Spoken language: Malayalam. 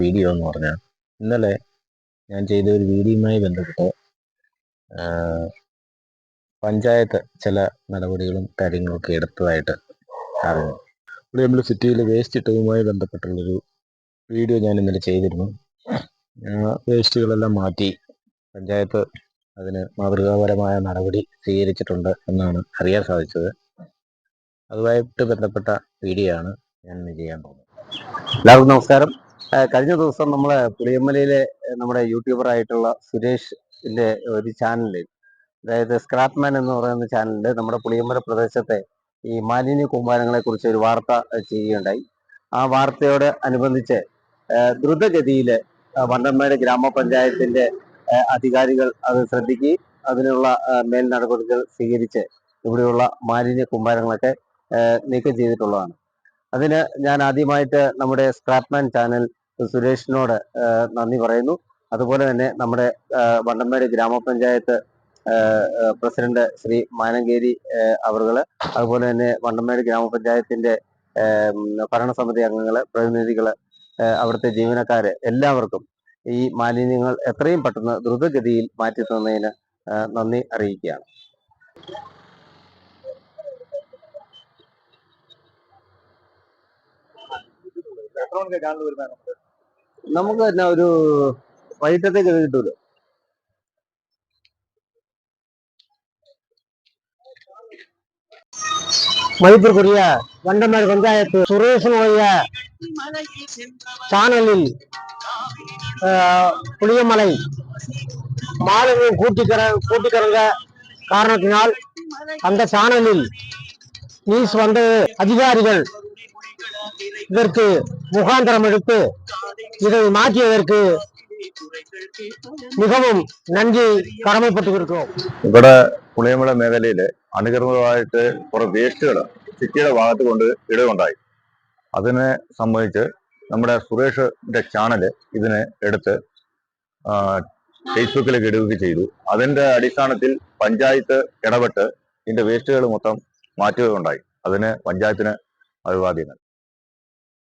വീഡിയോ എന്ന് പറഞ്ഞാൽ ഇന്നലെ ഞാൻ ചെയ്ത ഒരു വീഡിയോയുമായി ബന്ധപ്പെട്ട് പഞ്ചായത്ത് ചില നടപടികളും കാര്യങ്ങളൊക്കെ എടുത്തതായിട്ട് അറിഞ്ഞു. ഇവിടെ നമ്മൾ സിറ്റിയിൽ വേസ്റ്റ് ഇട്ടതുമായി ബന്ധപ്പെട്ടുള്ളൊരു വീഡിയോ ഞാൻ ഇന്നലെ ചെയ്തിരുന്നു. വേസ്റ്റുകളെല്ലാം മാറ്റി പഞ്ചായത്ത് അതിന് മാതൃകാപരമായ നടപടി സ്വീകരിച്ചിട്ടുണ്ട് എന്നാണ് അറിയാൻ സാധിച്ചത്. അതുമായിട്ട് ബന്ധപ്പെട്ട വീഡിയോ ആണ് ഞാൻ ചെയ്യാൻ പോകുന്നത് എല്ലാവർക്കും നമസ്കാരം. കഴിഞ്ഞ ദിവസം നമ്മൾ പുളിയമ്മലയിലെ നമ്മുടെ യൂട്യൂബർ ആയിട്ടുള്ള സുരേഷിന്റെ ഒരു ചാനലിൽ അതായത് സ്ക്രാപ്പ് മാൻ എന്ന് പറയുന്ന ചാനലിൽ നമ്മുടെ പുളിയമ്മല പ്രദേശത്തെ ഈ മാലിന്യ കൂമ്പാരങ്ങളെ കുറിച്ച് ഒരു വാർത്ത ചെയ്യുകയുണ്ടായി. ആ വാർത്തയോട് അനുബന്ധിച്ച് ദ്രുതഗതിയിൽ വണ്ടന്മേട് ഗ്രാമപഞ്ചായത്തിന്റെ അധികാരികൾ അത് ശ്രദ്ധിക്കുകയും അതിനുള്ള മേൽ നടപടികൾ സ്വീകരിച്ച് ഇവിടെയുള്ള മാലിന്യ കൂമ്പാരങ്ങളൊക്കെ നീക്കം ചെയ്തിട്ടുള്ളതാണ്. അതിന് ഞാൻ ആദ്യമായിട്ട് നമ്മുടെ സ്ക്രാപ്മാൻ ചാനൽ സുരേഷിനോട് നന്ദി പറയുന്നു. അതുപോലെ തന്നെ നമ്മുടെ വണ്ടമേട് ഗ്രാമപഞ്ചായത്ത് പ്രസിഡന്റ് ശ്രീ മാനങ്കേരി അവറുകൾ അതുപോലെ തന്നെ വണ്ടമേട് ഗ്രാമപഞ്ചായത്തിന്റെ ഭരണസമിതി അംഗങ്ങൾ പ്രതിനിധികൾ അവിടുത്തെ ജീവനക്കാര് എല്ലാവർക്കും ഈ മാലിന്യങ്ങൾ എത്രയും പെട്ടെന്ന് ദ്രുതഗതിയിൽ മാറ്റി തന്നതിന് നന്ദി അറിയിക്കുകയാണ്. നമുക്ക് തന്നെ ഒരു വൈകിട്ടത്തേക്ക് ഇത് കിട്ടൂല மதிப்பிற்குரிய வண்டமேடு பஞ்சாயத்து சுரேஷனுடைய சேனலில் ஆஹ், புளியமலை மாலின்யம் கூட்டிக்கிற கூட்டிக்கிறங்க காரணத்தினால் அந்த சேனலில் நியூஸ் வந்து அதிகாரிகள் இதற்கு முகாந்திரம் எடுத்து இதை மாற்றியதற்கு மிகவும் நன்றி கடமைப்பட்டு இருக்கிறோம் ഇവിടെ പുളിയമല മേഖലയിൽ അനുകൃതമായിട്ട് കുറെ വേസ്റ്റുകൾ സിറ്റിയുടെ ഭാഗത്ത് കൊണ്ട് ഇടുകയുണ്ടായി അതിനെ സംബന്ധിച്ച് നമ്മുടെ സുരേഷിന്റെ ചാനൽ ഇതിനെ എടുത്ത് ആ, ഫേസ്ബുക്കിലേക്ക് ഇടുകയും ചെയ്തു അതിന്റെ അടിസ്ഥാനത്തിൽ പഞ്ചായത്ത് ഇടപെട്ട് ഇതിന്റെ വേസ്റ്റുകൾ മൊത്തം മാറ്റുകയുണ്ടായി അതിന് പഞ്ചായത്തിന് അഭിവാദ്യങ്ങൾ